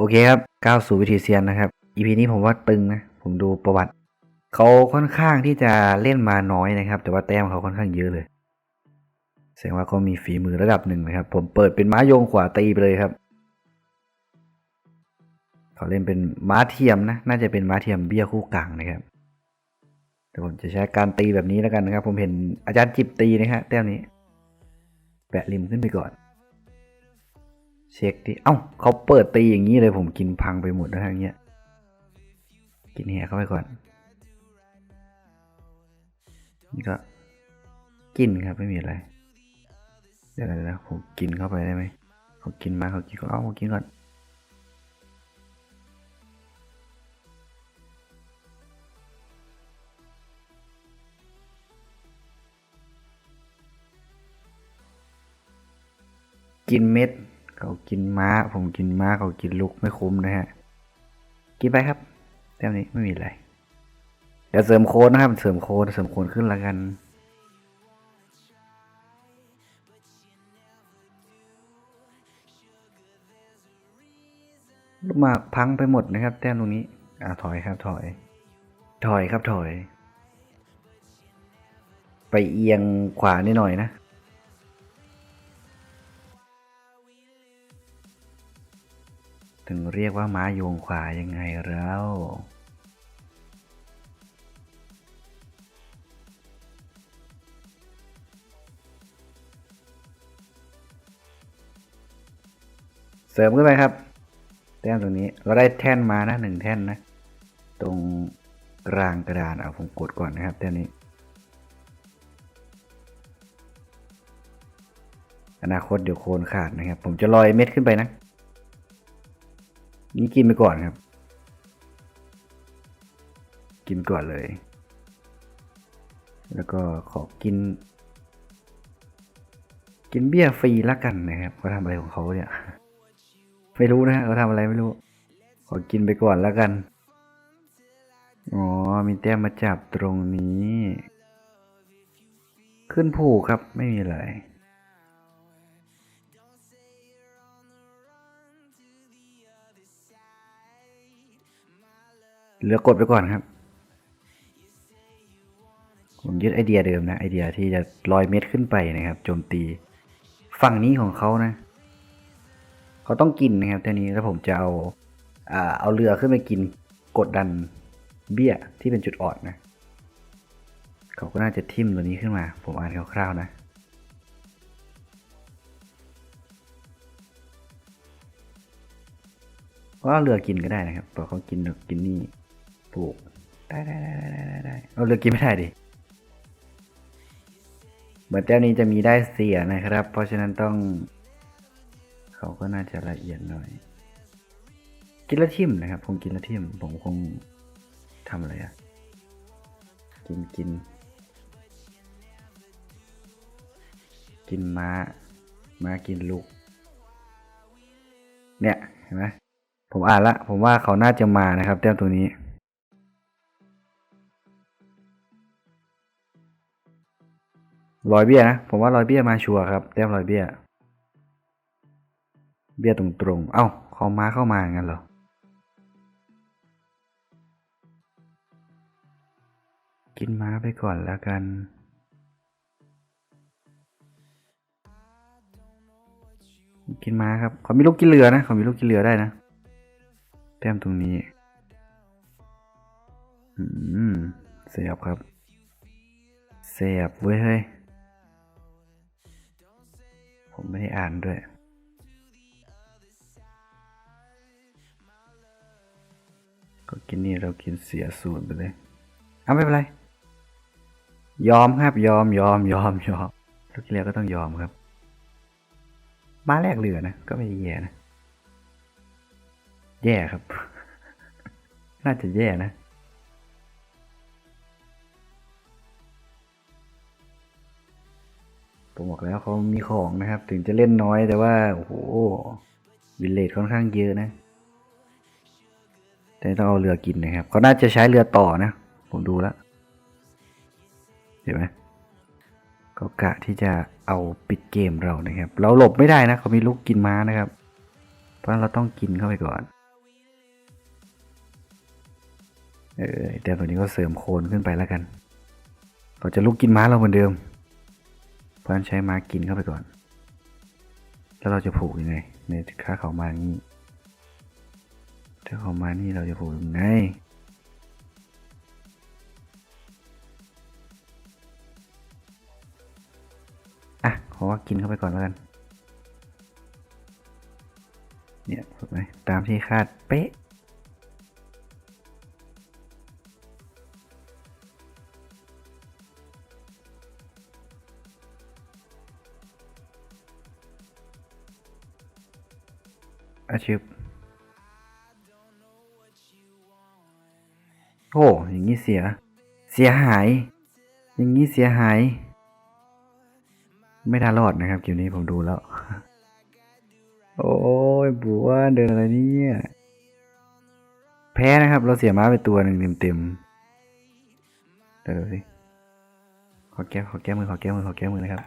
โอเคครับก้าวสู่วิธีเซียนนะครับ EP นี้ผมว่าตึงนะ ผมดูประวัติ เขาค่อนข้างที่จะเล่นมาน้อยนะครับ แต่ว่าแต้มเขาค่อนข้างเยอะเลย แสดงว่าเขามีฝีมือระดับหนึ่งนะครับ ผมเปิดเป็นม้าโยงขวาตีไปเลยครับ เขาเล่นเป็นม้าเทียมนะ น่าจะเป็นม้าเทียมเบี้ยคู่กลางนะครับเดี๋ยวผมจะใช้การตีแบบนี้แล้วกันนะครับ ผมเห็นอาจารย์จิบตีนะฮะแต้มนี้ แปะริมขึ้นไปก่อน เช็คดิเอ้าเขาเปิดตีอย่างนี้เลยผมกินพังไปหมดแล้วทางเนี้ย กินแหเข้าไปก่อน นี่ก็กินครับไม่มีอะไร เดี๋ยวนะผมกินเข้าไปได้ไหมเขากินมาเขากินก็เอาผมกินก่อนกินเม็ด เขากินม้า ผมกินม้าเขากินลูกไม่คุ้มนะฮะ กินไปครับแต้มนี้ไม่มีอะไรเดี๋ยวเสริมโค้ดนะครับเสริมโค้ดเสริมโค้ดขึ้นแล้วกัน ลูกหมากพังไปหมดนะครับ แต้มตรงนี้ อ่าถอยครับถอย ถอยครับถอย ไปเอียงขวานิดหน่อยนะ ถึงเรียกว่าม้าโยงขวายังไงแล้วเสริมขึ้นไปครับ แต้มตรงนี้เราได้แท่นมานะหนึ่งแท่นนะ ตรงกลางกระดานเอาผมกดก่อนนะครับแต้มนี้ อนาคตเดี๋ยวโคนขาดนะครับ ผมจะลอยเม็ดขึ้นไปนะ นี่กินไปก่อนครับ กินก่อนเลย แล้วก็ขอกิน กินเบี้ยฟรีละกันนะครับเขาทำอะไรของเขาเนี่ย ไม่รู้นะเขาทำอะไรไม่รู้ ขอกินไปก่อนแล้วกัน อ๋อ มีแต้มมาจับตรงนี้ ขึ้นผูกครับไม่มีอะไร เหลือกดไปก่อนครับ ผมยึดไอเดียเดิมนะ ไอเดียที่จะลอยเม็ดขึ้นไปนะครับโจมตีฝั่งนี้ของเขานะ เขาต้องกินนะครับทีนี้แล้วผมจะเอาอ่าเอาเรือขึ้นไปกินกดดันเบี้ยที่เป็นจุดอ่อนนะ เขาก็น่าจะทิ่มตัวนี้ขึ้นมา ผมอ่านคร่าวๆนะเพราเรือกินก็ได้นะครับเพราะเขากินกินนี่ ปลูก ได้ได้ได้ได้ได้ได้เอาเรือกกินไม่ได้ดิเหมือนแต้วนี้จะมีได้เสียนะครับ เพราะฉะนั้นต้อง เขาก็น่าจะละเอียดหน่อย กินละทิมนะครับผมกินละทิม ผมคงทำอะไรอะกินกิน กินม้า ม้ากินลูก เนี่ย เห็นไหมผมอ่านละ ผมว่าเขาน่าจะมานะครับแต้มตัวนี้ รอยเบี้ยนะ ผมว่ารอยเบี้ยมาชัวร์ครับแต้มรอยเบี้ย เบี้ยตรงๆ เอ้าเขามาเข้ามางั้นเหรอกินม้าไปก่อนแล้วกัน กินม้าครับเขามีลูกกินเรือนะเขามีลูกกินเรือได้นะแต้มตรงนี้อืมเสียบครับ เสียบเว้ยเฮ้ย ผมไม่ได้อ่านด้วย ก็กินนี่เรากินเสียสูตรไปเลยเอาไม่เป็นไร ยอมครับยอมยอมยอมยอมลูกเรือก็ต้องยอมครับ มาแรกเรือนะ ก็ไม่ได้แย่นะ แย่ครับ น่าจะแย่นะ ผมบอกแล้วเขามีของนะครับ ถึงจะเล่นน้อยแต่ว่า โอ้โหวินเลจค่อนข้างเยอะนะ แต่ต้องเอาเรือกินนะครับ เขาน่าจะใช้เรือต่อนะ ผมดูแล้ว เห็นไหมก็กะที่จะเอาปิดเกมเรานะครับ เราหลบไม่ได้นะ เขามีลูกกินม้านะครับ เพราะเราต้องกินเข้าไปก่อน เออแต่ตัวนี้ก็เสริมโคนขึ้นไปแล้วกัน เราจะลูกกินม้าเราเหมือนเดิม ราะฉะนั้นใช้ม้ากินเข้าไปก่อน แล้วเราจะผูกยังไง ในค่าเขามานี้ถ้าเขามานี่เราจะผูกยังไงอะขอว่ากินเข้าไปก่อนแล้วกัน เนี่ยถูกไหมตามที่คาดเป๊ะ อาชิบโอ้อย่างนี้เสีย เสียหาย อย่างนี้เสียหาย ไม่น่ารอดนะครับเกมนี้ผมดูแล้ว โอ้ยบัวเดินอะไรเนี่ยแพ้นะครับ เราเสียม้าไปตัวหนึ่งเต็มๆเดี๋ยวดูสิขอแก้ขอแก้มือขอแก้มือขอแก้มือนะครับ